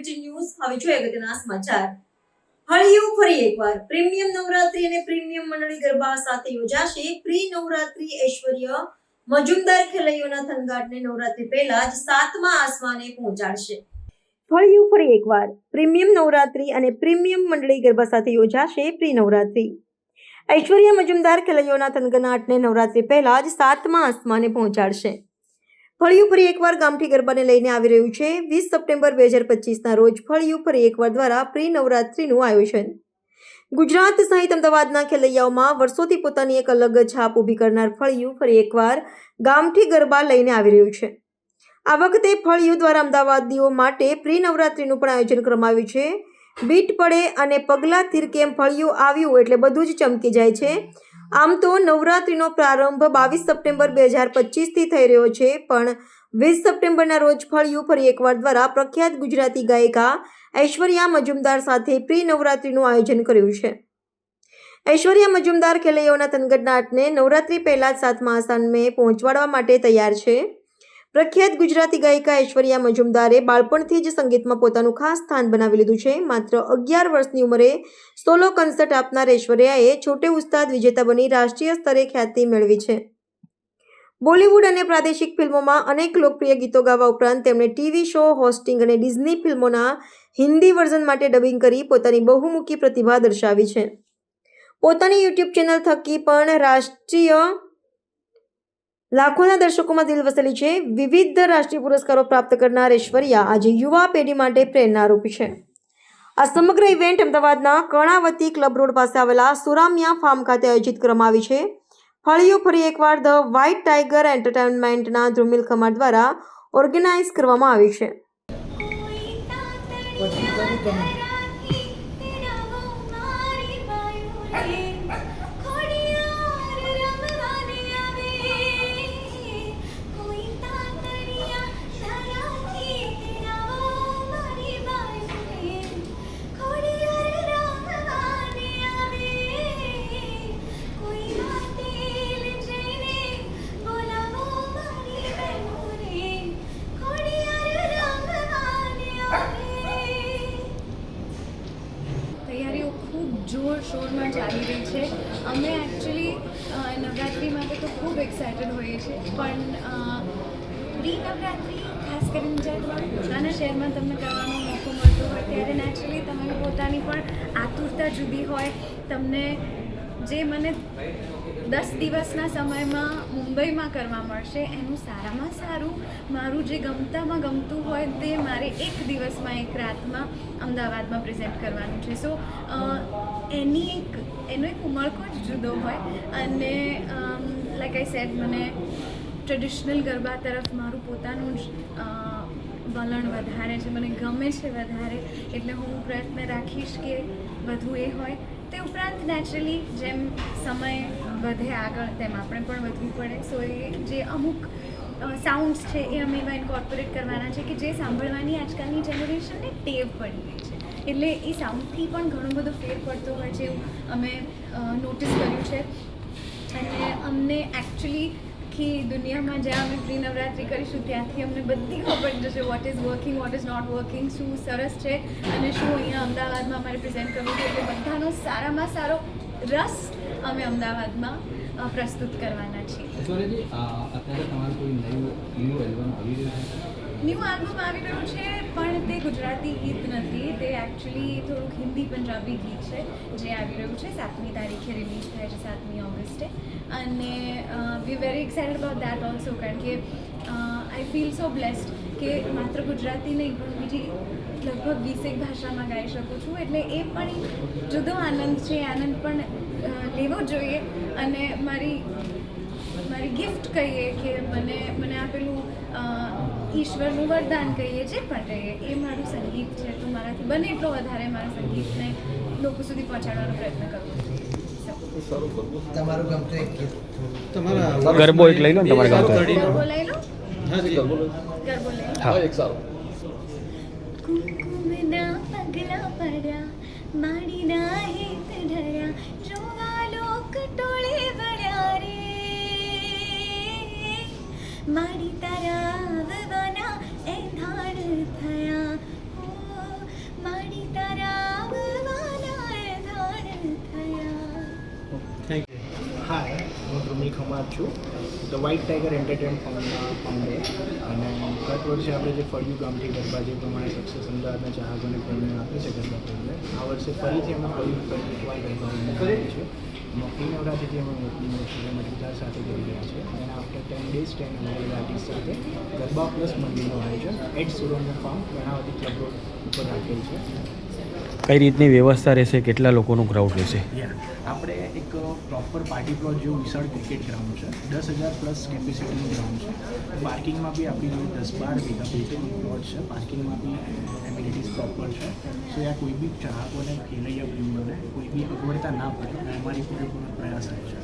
મિર્ચી news હવે જોઈએ અગત્યના સમાચાર. હળિયું ફરી એકવાર. પ્રીમિયમ નવરાત્રી અને પ્રીમિયમ મંડળી ગરબા સાથે યોજાશે પ્રી નવરાત્રી ઐશ્વર્ય. મજુમદાર ખેલૈયોના થનગાટને નવરાત્રી પહેલા જ સાતમા આસમાને પહોંચાડશે. ફળિયું ફરી એકવાર. પ્રીમિયમ નવરાત્રી અને પ્રીમિયમ મંડળી ગરબા સાથે યોજાશે પ્રી નવરાત્રી ઐશ્વર્ય, મજુમદાર ખેલૈયોના થનગનાટને નવરાત્રી પહેલા જ સાતમા આસમાને પહોંચાડશે. ફળિયું ફરી એકવાર ગામઠી ગરબાને લઈને આવી રહ્યું છે. વીસ સપ્ટેમ્બર બે હજાર પચીસના રોજ ફળિયું ફરી એકવાર દ્વારા પ્રી નવરાત્રિનું આયોજન. ગુજરાત સહિત અમદાવાદના ખેલૈયાઓમાં વર્ષોથી પોતાની એક અલગ છાપ ઊભી કરનાર ફળિયું ફરી એકવાર ગામઠી ગરબા લઈને આવી રહ્યું છે. આ વખતે ફળિયું દ્વારા અમદાવાદીઓ માટે પ્રી નવરાત્રીનું પણ આયોજન કરવામાં આવ્યું છે. બીટ પડે અને પગલા તીર કેમ ફળિયું આવ્યું એટલે બધું જ ચમકી જાય છે. આમ તો નવરાત્રિનો પ્રારંભ બાવીસ સપ્ટેમ્બર બે હજાર પચીસથી થઈ રહ્યો છે, પણ વીસ સપ્ટેમ્બરના રોજ ફળિયું ફરી એકવાર દ્વારા પ્રખ્યાત ગુજરાતી ગાયિકા ઐશ્વર્યા મજુમદાર સાથે પ્રી નવરાત્રિનું આયોજન કર્યું છે. ઐશ્વર્યા મજુમદાર ખેલૈયાઓના તનગઢનાટને નવરાત્રિ પહેલાં જ સાતમા આસામે પહોંચવાડવા માટે તૈયાર છે. પ્રખ્યાત ગુજરાતી ગાયિકા ઐશ્વર્યા મજુમદારે બાળપણથી જ સંગીતમાં પોતાનું ખાસ સ્થાન બનાવી લીધું છે. માત્ર અગિયાર વર્ષની ઉંમરે સોલો કન્સર્ટ આપનાર ઐશ્વર્યાએ છોટે ઉસ્તાદ વિજેતા બની રાષ્ટ્રીય સ્તરે ખ્યાતિ મેળવી છે. બોલિવૂડ અને પ્રાદેશિક ફિલ્મોમાં અનેક લોકપ્રિય ગીતો ગાવા ઉપરાંત તેમણે ટીવી શો, હોસ્ટિંગ અને ડિઝની ફિલ્મોના હિન્દી વર્ઝન માટે ડબિંગ કરી પોતાની બહુમુખી પ્રતિભા દર્શાવી છે. પોતાની યુટ્યુબ ચેનલ થકી પણ રાષ્ટ્રીય લાખોના દર્શકોમાં દિલ વસેલી છે. વિવિધ રાષ્ટ્રીય પુરસ્કારો પ્રાપ્ત કરનાર ઐશ્વર્યા આજે યુવા પેઢી માટે પ્રેરણારૂપ છે. આ સમગ્ર ઇવેન્ટ અમદાવાદના કર્ણાવતી ક્લબ રોડ પાસે આવેલા સુરામિયા ફાર્મ ખાતે આયોજિત કરવામાં આવી છે. ફળીઓ ફરી એકવાર ધ વ્હાઇટ ટાઈગર એન્ટરટેનમેન્ટના ધ્રુમિલ ખમાર દ્વારા ઓર્ગેનાઇઝ કરવામાં આવી છે. જોરશોરમાં ચાલી રહી છે. અમે એકચ્યુઅલી નવરાત્રિ માટે તો ખૂબ એક્સાઇટેડ હોઈએ છીએ, પણ પ્રી નવરાત્રિ ખાસ કરીને જ્યારે પોતાના શહેરમાં તમને કરવાનો મોકો મળતો હોય, ત્યારે નેચરલી તમારી પોતાની પણ આતુરતા જુદી હોય, તમને જે મને દસ દિવસના સમયમાં મુંબઈમાં કરવા મળશે, એનું સારામાં સારું. મારું જે ગમતામાં ગમતું હોય તે મારે એક દિવસમાં એક રાતમાં અમદાવાદમાં પ્રેઝન્ટ કરવાનું છે. સો એની એક, એનો એક ઉમળકો જ જુદો હોય અને લાઈક આઈ સેડ મને ટ્રેડિશનલ ગરબા તરફ મારું પોતાનું જ વલણ વધારે છે. મને ગમે છે વધારે. એટલે હું પ્રયત્ન રાખીશ કે વધુ એ હોય. તે ઉપરાંત નેચરલી જેમ સમય વધે આગળ, તેમ આપણે પણ વધવું પડે. સો એ જે અમુક સાઉન્ડ્સ છે, એ અમે એમાં ઇન્કોર્પોરેટ કરવાના છે કે જે સાંભળવાની આજકાલની જનરેશનને ટેવ પડી ગઈ છે. એટલે એ સાઉન્ડથી પણ ઘણો બધો ફેર પડતો હોય છે એવું અમે નોટિસ કર્યું છે. અને અમને એકચ્યુઅલી આખી દુનિયામાં જ્યાં અમે પ્રી નવરાત્રિ કરીશું ત્યાંથી અમને બધી ખબર જશે what is working what is not working શું સરસ છે અને શું અહીંયા અમદાવાદમાં અમારે પ્રેઝન્ટ કરવું છે. એટલે બધાનો સારામાં સારો રસ અમે અમદાવાદમાં પ્રસ્તુત કરવાના છીએ. અત્યારે તમારું કોઈ નવું ન્યૂ એલ્બમ આવી રહ્યું છે? ન્યૂ આલ્બમ આવી રહ્યું છે ગુજરાતી ગીત નથી, તે એકચ્યુઅલી થોડુંક હિન્દી પંજાબી ગીત છે, જે આવી રહ્યું છે. સાતમી તારીખે રિલીઝ થાય છે, સાતમી ઓગસ્ટે. અને we very excited about that also કારણ કે આઈ ફીલ સો બ્લેસ્ડ કે માત્ર ગુજરાતી નહીં, પણ બીજી લગભગ વીસેક ભાષામાં ગાઈ શકું છું. એટલે એ પણ જુદો આનંદ છે. આનંદ પણ લેવો જોઈએ. અને મારી ગિફ્ટ કહીએ કે મને મને આપેલું ઈશ્વરનું વરદાન કહીએ જે પણ કહીએ એ મારું સંગીત છે. તો મારાથી બને એટલો વધારે મારા સંગીતને લોકો સુધી પહોંચાડવાનો પ્રયત્ન કરવો જોઈએ તમારું ગમતું એક ગીત. ગરબો એક લઈ લો ને તમારે ગમતો. ગરબો લઈ લો. હા જી. બોલો ગરબો લઈ હા. એક સારું. કુમકુમના પગલા પડ્યા માડીના ધ્રુમિલ છું the white tiger entertain founder અને ગત વર્ષે આપણે જે ફળિયું ગામથી ગરબા જે પ્રમાણે સક્સેસ અમદાવાદના ચાહકોને પ્રેરણા આપે છે ગરબા પ્રેમને આ વર્ષે ફરીથી અમે ફળિયું ફરી ગરબા છે. મોકલી નવરાત્રિથી અમે ઓપનિંગ અમે મજબૂતાર સાથે કરી રહ્યા છે. અને આફ્ટર ટેન ડેઝ ટેન અલગ આર્ટિસ્ટ સાથે ગરબા પ્લસ મંદિરનું આયોજન એટ સુરેન્દ્ર ફાર્મ ઘણા બધી ક્લબો ઉપર રાખેલ છે. કઈ રીતની વ્યવસ્થા રહેશે કેટલા લોકોનું ક્રાઉડ રહેશે? આપણે એક પ્રોપર પાર્ટી પ્લોટ જેવું વિશાળ ક્રિકેટ ગ્રાઉન્ડ છે. દસ હજાર પ્લસ કેપેસિટીનું ગ્રાઉન્ડ છે. પાર્કિંગમાં બી આપણી જોડે દસ બાર વીઘા પેટીનું પ્લોટ છે. પાર્કિંગમાં બી એમ્યુનિટીઝ પ્રોપર છે. સો યા કોઈ બી ચાહકોને ખેલૈયા પ્રેમીઓને કોઈ બી અગવડતા ના પડે અમારી પૂરેપૂરો પ્રયાસ રહે છે.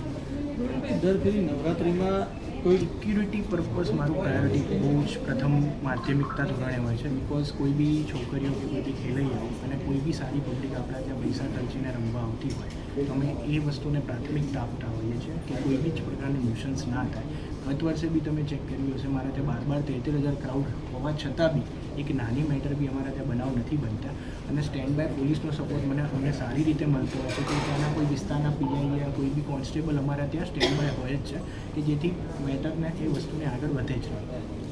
દર ફેરી નવરાત્રિમાં સિક્યુરિટી પર્પઝ મારું પ્રાયોરિટી બહુ જ પ્રથમ માધ્યમિકતા ધોરણે હોય છે. બિકોઝ કોઈ બી છોકરીઓ કે કોઈ બી ખેલૈયાઓ અને કોઈ બી સારી પબ્લિક આપણા ત્યાં પૈસા ખર્ચીને રમવા આવતી હોય, તો અમે એ વસ્તુને પ્રાથમિકતા આપતા હોઈએ છીએ કે કોઈ બી જ પ્રકારની ન્યુસન્સ ના થાય. ગત વર્ષે બી તમે ચેક કર્યું હશે, મારા ત્યાં બાર બાર તેર હજાર ક્રાઉડ હોવા છતાં બી એક નાની મેટર બી અમારા ત્યાં બનાવ નથી બનતા. અને સ્ટેન્ડ બાય પોલીસનો સપોર્ટ મને અમને સારી રીતે મળતો હોય છે કે ત્યાંના કોઈ વિસ્તારના પીઆઈ યા કોઈ બી કોન્સ્ટેબલ અમારા ત્યાં સ્ટેન્ડ બાય હોય જ છે કે જેથી મેટરને એ વસ્તુને આગળ વધે છે